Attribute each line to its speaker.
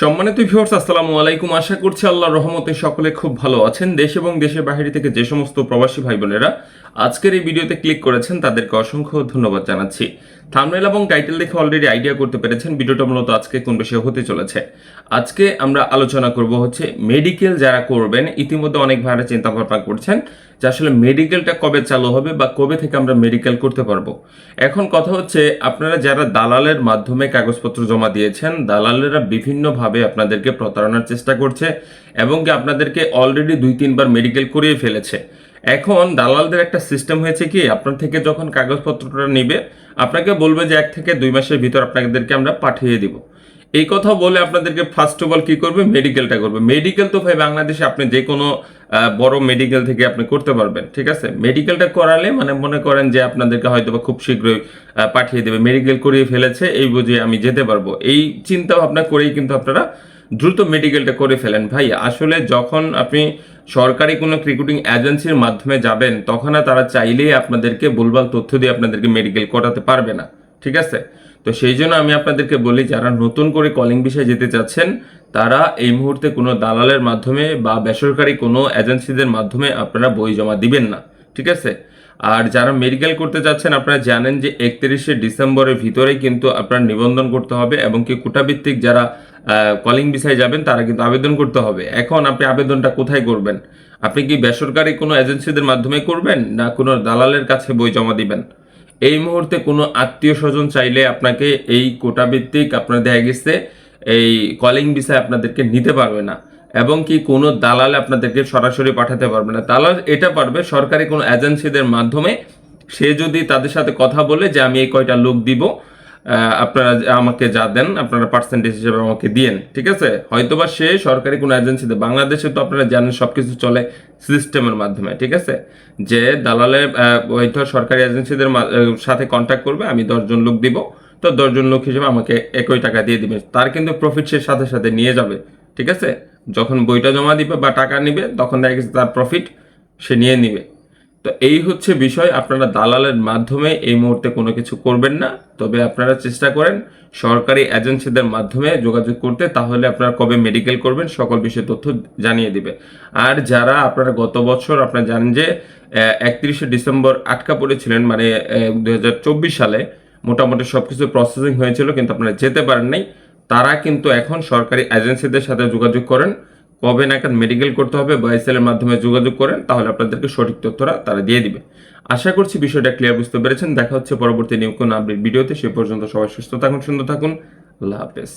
Speaker 1: সম্মানিত ভিউয়ার্স আসসালামু আলাইকুম। আশা করছি আল্লাহ রহমতে সকলে খুব ভালো আছেন। দেশ এবং দেশের বাইরে থেকে যে সমস্ত প্রবাসী ভাই বোনেরা আজকের এই ভিডিওতে ক্লিক করেছেন, তাদেরকে অসংখ্য ধন্যবাদ জানাচ্ছি। থামনেল এবং টাইটেল দেখে অলরেডি আইডিয়া করতে পেরেছেন। ভিডিওটা মূলত আজকে কোন বিষয়ে হতে চলেছে। আজকে আমরা আলোচনা করব হচ্ছে মেডিকেল যারা করবেন, ইতিমধ্যে অনেক ভাইরা চিন্তা ভাবনা করছেন যে আসলে মেডিকেলটা কবে চালু হবে বা কবে থেকে আমরা মেডিকেল করতে পারব। এখন কথা হচ্ছে আপনারা যারা দালালের মাধ্যমে কাগজপত্র জমা দিয়েছেন, দালালেরা বিভিন্নভাবে আপনাদেরকে প্রতারণার চেষ্টা করছে এবং কি আপনাদেরকে অলরেডি দুই তিনবার মেডিকেল করিয়ে ফেলেছে। এখন দালালদের একটা সিস্টেম হয়েছে কি, আপনার থেকে যখন কাগজপত্রটা নেবে, আপনাকে বলবে যে এক থেকে দুই মাসের ভিতর আপনাদেরকে আমরা পাঠিয়ে দিব। এই কথা বলে আপনাদেরকে ফার্স্ট অফ অল কি করবে? মেডিকেলটা করবে। মেডিকেল তো ভাই বাংলাদেশে আপনি যে কোনো বড় মেডিকেল থেকে আপনি করতে পারবেন, ঠিক আছে? মেডিকেলটা করালে মানে মনে করেন যে আপনাদেরকে হয়তো বা খুব শীঘ্রই পাঠিয়ে দেবে। মেডিকেল করিয়ে ফেলেছে, এই বুঝে আমি যেতে পারব। এই চিন্তা ভাবনা করেই কিন্তু আপনারা দ্রুত মেডিকেলটা করে ফেলেন। ভাই, আসলে যখন আপনি সরকারি কোনো রিক্রুটিং এজেন্সির মাধ্যমে যাবেন, তখন তারা চাইলেই আপনাদেরকে ভুলভাল তথ্য দিয়ে আপনাদেরকে মেডিকেল করাতে পারবে না। ঠিক আছে? তো সেই জন্য আমি আপনাদেরকে বলি, যারা নতুন করে কলিং বিষয়ে যেতে চাচ্ছেন, তারা এই মুহূর্তে কোনো দালালের মাধ্যমে বা বেসরকারি কোনো এজেন্সিদের মাধ্যমে আপনারা বই জমা দিবেন না। ঠিক আছে? আর যারা মেডিকেল করতে যাচ্ছেন, আপনারা জানেন যে একত্রিশে ডিসেম্বরের ভিতরে কিন্তু আপনার নিবন্ধন করতে হবে এবং কি কোটাভিত্তিক যারা কলিং বিষয়ে যাবেন, তারা কিন্তু আবেদন করতে হবে। এখন আপনি আবেদনটা কোথায় করবেন? আপনি কি বেসরকারি কোনো এজেন্সিদের মাধ্যমে করবেন না কোনো দালালের কাছে বই জমা দিবেন? এই মুহূর্তে কোনো আত্মীয় স্বজন চাইলে আপনাকে এই কোটাভিত্তিক আপনার দেখা গেছে, এই কলিং বিষয় আপনাদেরকে নিতে পারবে না। এবং কি কোনো দালাল আপনাদেরকে সরাসরি পাঠাতে পারবে না। দালাল এটা পারবে, সরকারি কোনো এজেন্সিদের মাধ্যমে সে যদি তাদের সাথে কথা বলে যে আমি এই কয়টা লোক দিব আপনারা আমাকে যা দেন, আপনারা পার্সেন্টেজ হিসেবে আমাকে দিয়েন, ঠিক আছে? হয়তোবা সে সরকারি কোনো এজেন্সিতে বাংলাদেশে তো আপনারা জানেন সবকিছু চলে সিস্টেমের মাধ্যমে, ঠিক আছে? যে দালালে হয়তো সরকারি এজেন্সিদের সাথে কন্ট্যাক্ট করবে, আমি দশজন লোক দিব, তো দশজন লোক হিসেবে আমাকে একই টাকা দিয়ে দিবে। তার কিন্তু প্রফিট সে সাথে সাথে নিয়ে যাবে, ঠিক আছে? যখন বইটা জমা দিবে বা টাকা নিবে, তখন দেখা গেছে তার প্রফিট সে নিয়ে নিবে। তো এই হচ্ছে বিষয়, আপনারা দালালের মাধ্যমে এই মুহূর্তে কোনো কিছু করবেন না। তবে আপনারা চেষ্টা করেন সরকারি এজেন্সিদের মাধ্যমে যোগাযোগ করতে, তাহলে আপনারা কবে মেডিকেল করবেন, সকল বিষয়ে তথ্য জানিয়ে দিবে। আর যারা আপনারা গত বছর আপনারা জানেন যে একত্রিশে ডিসেম্বর আটকা পড়েছিলেন মানে দু হাজার চব্বিশ সালে, মোটামুটি সবকিছু প্রসেসিং হয়েছিল, কিন্তু আপনারা যেতে পারেন নাই। তারা কিন্তু এখন সরকারি এজেন্সিদের সাথে যোগাযোগ করেন। কবে নাগাদ মেডিকেল করতে হবে বা এর মাধ্যমে যোগাযোগ করেন, তাহলে আপনাদেরকে সঠিক তথ্যটা তারা দিয়ে দিবে। আশা করছি বিষয়টা ক্লিয়ার বুঝতে পেরেছেন। দেখা হচ্ছে পরবর্তী নিয়োগ কোন আপডেট ভিডিওতে। সে পর্যন্ত সবাই সুস্থ থাকুন, সুন্দর থাকুন। আল্লাহ হাফেজ।